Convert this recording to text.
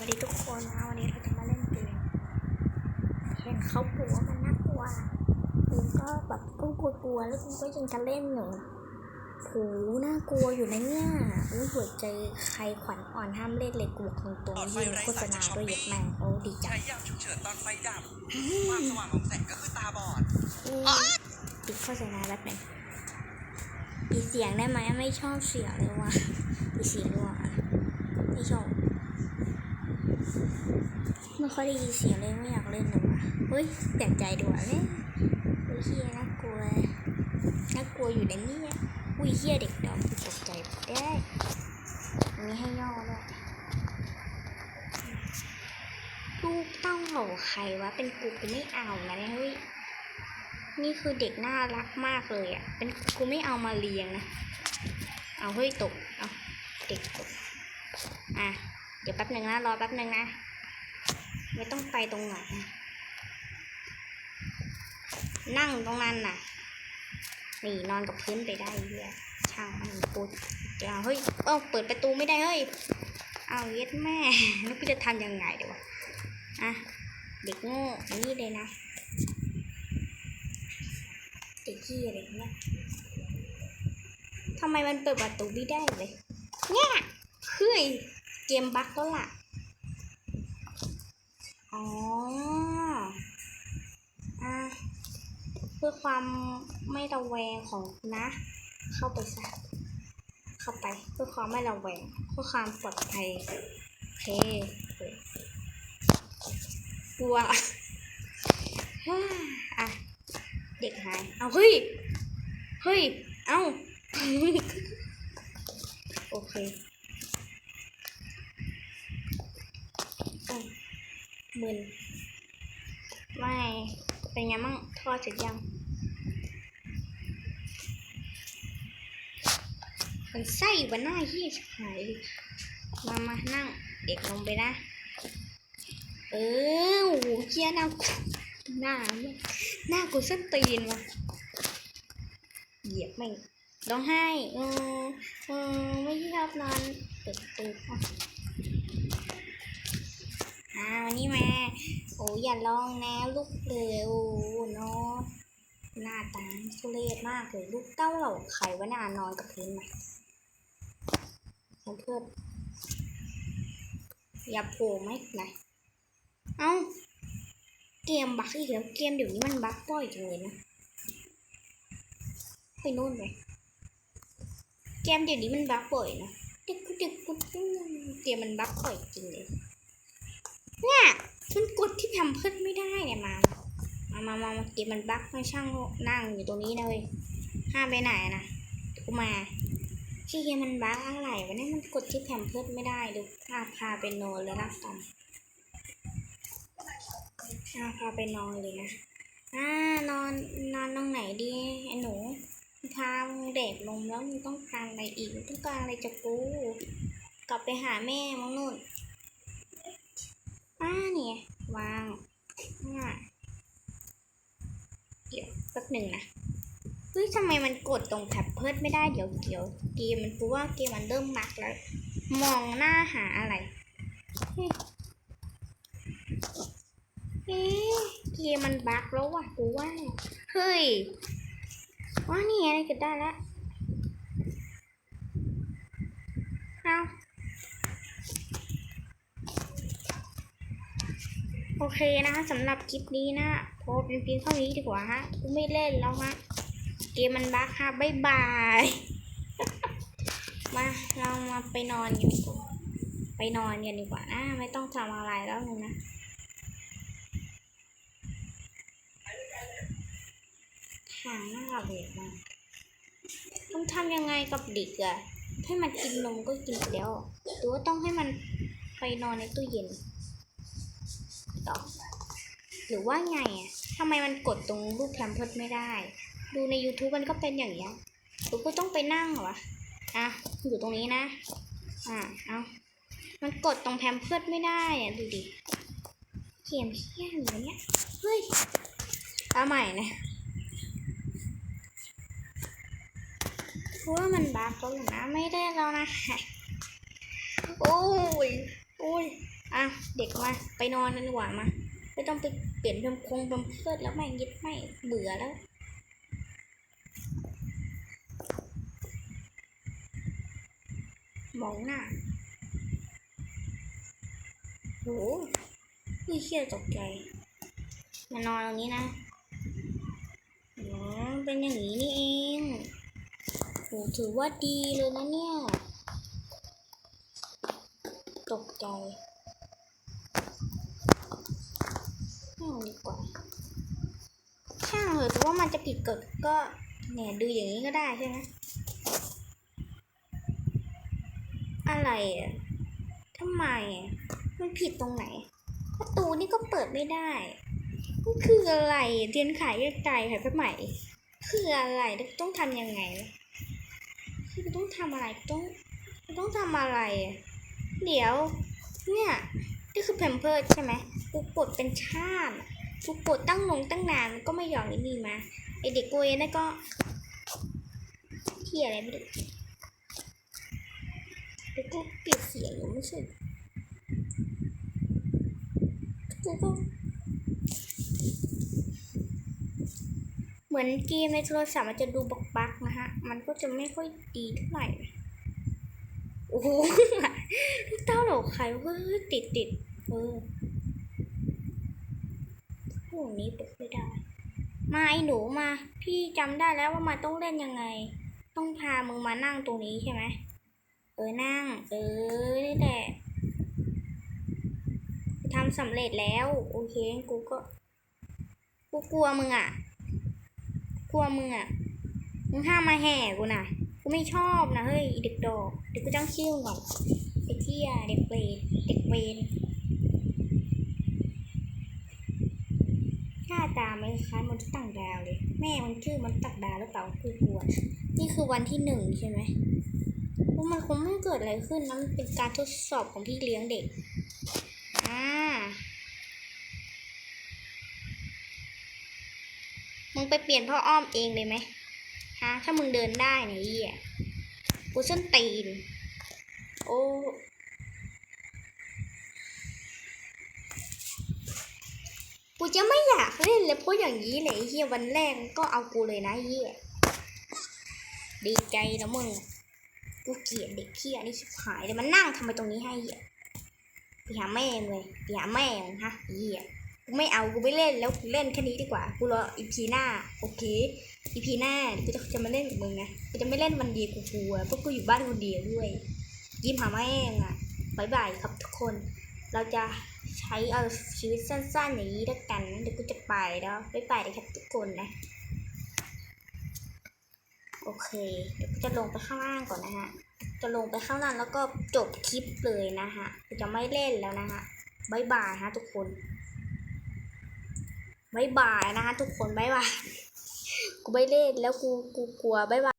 วัสดีทุกคนนะวันนี้เราจะมาเล่นเกมเห็นเขาบอกว่ามันน่ากลัวกูก็แบบก็กลัวๆแล้วกูก็ยังจะเล่นอยู่โหน่ากลัวอยู่นะเนี่ยอุ้ยหัวใจใครขวัญอ่อนห้ามเล่นเลยกูบอกตรงๆที่โฆษณาด้วยเหย็ดแม่งโอ้ดีจัใช้ยามฉุกเฉินตอนไฟดับความสว่างของแสงก็คือตาบอดปิดโฆษณาแป๊บหนึงปิดเสียงได้ไหมไม่ชอบเสียงเลยว่ะปิดเสียงด้วยอะไม่ชอบ ไม่ค่อยได้ยินเสียงเลยไม่อยากเล่นเลยว่ะเฮ้ยแปลกใจดีกว่าเนี่ยอุ้ยเฮียน่ากลัวน่ากลัวอยู่ในนี้อุ้ยเฮียเด็กดำตกใจได้มีให้ย่อด้วยลูกเต้าเหล่าใครวะเป็นกูกูไม่เอานะเฮ้ยนี่คือเด็กน่ารักมากเลยอะ เป็นกูไม่เอามาเลี้ยงนะ เอาเฮ้ยตก เอาเด็กตก อะ เดี๋ยวแป๊บหนึ่งนะ รอแป๊บหนึ่งนะ ไม่ต้องไปตรงไหนนั่งตรงนั้นน่ะ นี่นอนกับพื้นไปได้เหี้ยช่างมันปูดเดี๋ยวเฮ้ยเอ้าเปิดประตูไม่ได้เฮ้ย เอาเย็ดแม่แล้วกูจะทำยังไงเดี๋ยวอะ เด็กโง่นี่เลยนะ เด็กขี้อะไรเนี่ยทำไมมันเปิดประตูไม่ได้เลยเนี่ยเฮ้ย เกมบั๊กแล้วล่ะ อ๋ออะเพื่อความไม่ระแวงของนะ เข้าไปซะเข้าไปเพื่อความไม่ระแวงเพื่อความปลอดภัยโอเคกลัวอะเด็กหาย เอาเฮ้ย เฮ้ย เอ้าโอเคอะ มึนไม่ เป็นไงมั่งทอดเสร็จยัง มันไส้วันหน้าเฮียหายมามานั่ง เด็กลงไปนะ เออโหเฮียหน้าหน้าหน้ากูส้นตีนว่ะเหยียบไม่ร้องไห้เออเออไม่ชอบนอนเปิดประตูอะ อ่าวันนี้มา โอ้อย่าลองนะลูกเร็วเนาะหน้าตาทุเรศมากเลยลูกเต้าเหล่าไข่วะนานอนกับพื้นไหมเพื่อนอย่าโผล่ไหมไหนเอ้าเกมบักอีกแล้วเกมเดี๋ยวนี้มันบักบ่อยจังเลยนะไปนู่นไปเกมเดี๋ยวนี้มันบักบ่อยนะดึกดึกกุดเกมมันบักบ่อยจริงเลย เนี่ยมันกดที่แพมเพิร์ดไม่ได้เนี่ยมา มามามามาเกมมันบั๊กให้ช่างนั่งอยู่ตรงนี้นะเว้ยห้ามไปไหนนะกูมาที่เกมมันบั๊กอะไรวะเนี่ยมันกดที่แพมเพิร์ดไม่ได้ดูพาพาไปนอนเลยนะตอนอ่าพาไปนอนเลยนะอ่านอนนอนตรงไหนดีไอ้หนูพามึงเด็กลงแล้วมึงต้องการอะไรอีกต้องการอะไรจากกูกลับไปหาแม่มึงนู่น วางอ่าเดี๋ยวแป๊บหนึ่งนะเฮ้ยทำไมมันกดตรงแท็บเพิร์ดไม่ได้เดี๋ยวเดี๋ยวเกมมันกูว่าเกมมันเริ่มมักแล้ว มองหน้าหาอะไรเฮ้ยเอ๊ะเกมมันบักแล้วว่ะกูว่า เฮ้ยว่านี่ไงเกิดได้แล้วเอา โอ เคนะสำหรับคลิปนี้นะพอเป็นเพียงเท่านี้ดีกว่าฮะกูไม่เล่นแล้วฮะเกมมันบั๊กค่ะบ๊ายบาย มาเรามาไปนอนกันดีกว่าไปนอนกันดีกว่านะไม่ต้องทำอะไรแล้วนะหางหน้าเบียมากต้องทำยังไงกับเด็กอะให้มันกินนมก็กินไปแล้วหรือว่าต้องให้มันไปนอนในตู้เย็น ต่อ หรือว่าไงอะทำไมมันกดตรงรูปแพมเพิร์ดไม่ได้ ดูใน YouTube มันก็เป็นอย่างเงี้ยหรือก็ต้องไปนั่งเหรออะอยู่ตรงนี้นะ อะเอามันกดตรงแพมเพิร์ดไม่ได้อะดูดิเกมเฮี้ยอะไรเนี่ยเฮ้ยเอาใหม่นะเพราะว่ามันบั๊กแล้วนะไม่ได้แล้วนะโอ้ยโอ้ย อะ เด็กมาไปนอนกันดีกว่ามา ไม่ต้องไปเปลี่ยนเพมคงเพมเพิดแล้วแม่งยึดไม่เบื่อแล้วมองหน้าโหนี่เครียดตกใจ มานอนตรงนี้นะอ๋อเป็นอย่างนี้นี่เองโหถือว่าดีเลยนะเนี่ย ตกใจ ไม่เอาดีกว่าช่างเถอะแต่ว่ามันจะผิดกฎก็เนี่ยดูอย่างนี้ก็ได้ใช่ไหมอะไรอะทำไมมันผิดตรงไหนประตูนี่ก็เปิดไม่ได้มันคืออะไรเทียนขายไกลๆขายไปใหม่คืออะไรต้องทำยังไงคือต้องทำอะไรต้องต้องทำอะไร เดี๋ยว เนี่ยนี่คือแพมเพิร์ดใช่ไหมกูกดเป็นชาติกูกดตั้งนงตั้งนานก็ไม่ยอมไอ้นี่มาไอเด็กกูเองนั่นก็เที่ยอะไรไม่รู้เดี๋ยวกูเปลี่ยนเสียงอยู่ไม่ใช่กูก็เหมือนเกมในโทรศัพท์มันจะดูบักบักๆนะฮะ มันก็จะไม่ค่อยดีเท่าไหร่ โอ้โหเต้าเหล่าใครเว้ยติดติดเออ วกนี้เปิดไม่ได้ มาไอ้หนูมา พี่จำได้แล้วว่ามันต้องเล่นยังไง ต้องพามึงมานั่งตรงนี้ใช่ไหมเออนั่ง เออนี่แหละทำสำเร็จแล้ว โอเคกูก็ กูกลัวมึงอะ กลัวมึงอะ มึงห้ามมาแห่กูนะกูไม่ชอบนะเฮ้ยเด็กดอก เดี๋ยวกูจ้างคิ้วก่อนไอ้เที่ยเด็กเปรตเด็กเวนหน้า ตาไม่คล้ายมนุษย์ต่างดาวเลย แม่มันชื่อมันต่างดาวหรือเปล่าคือกลัวนี่คือวันที่หนึ่งใช่ไหมว่ามันคงไม่เกิดอะไรขึ้นนะมันเป็นการทดสอบของพี่เลี้ยงเด็กอ่ามึงไปเปลี่ยนพ่ออ้อมเองเลยไหมฮะถ้ามึงเดินได้เนี่ยอ้เหี้ยกูส้นตีน โอ้ กูจะไม่อยากเล่นเลยเพราะอย่างนี้เลยไอ้เหี้ยวันแรกก็เอากูเลยนะเหี้ยดีใจนะมึงกูเกลียดเด็กเหี้ยนี่ชิบหายเลยมันนั่งทำไมตรงนี้ให้เหี้ยไปหาแม่เลยไปหาแม่งฮะเหี้ยกูไม่เอากูไม่เล่นแล้วกูเล่นแค่นี้ดีกว่ากูรออีพีหน้าโอเคอีพีหน้ากูจะจะมาเล่นกับมึงนะกูจะไม่เล่นวันเดียวกูกลัวเพราะกูอยู่บ้านคนเดียวด้วย ยิ้มหาแม่งอะบายบายครับทุกคน เราจะ ใช้เอาชีวิตสั้นๆอย่างนี้แล้วกันนะเดี๋ยวกูจะไปแล้วบายบายเลยครับทุกคนนะ โอเค เดี๋ยวกูจะลงไปข้างล่างก่อนนะฮะ จะลงไปข้างล่างแล้วก็จบคลิปเลยนะฮะกูจะไม่เล่นแล้วนะฮะบายบายฮะทุกคนบายบายนะคะทุกคนบายบาย กูไม่เล่นแล้วกูกูกลัวบายบาย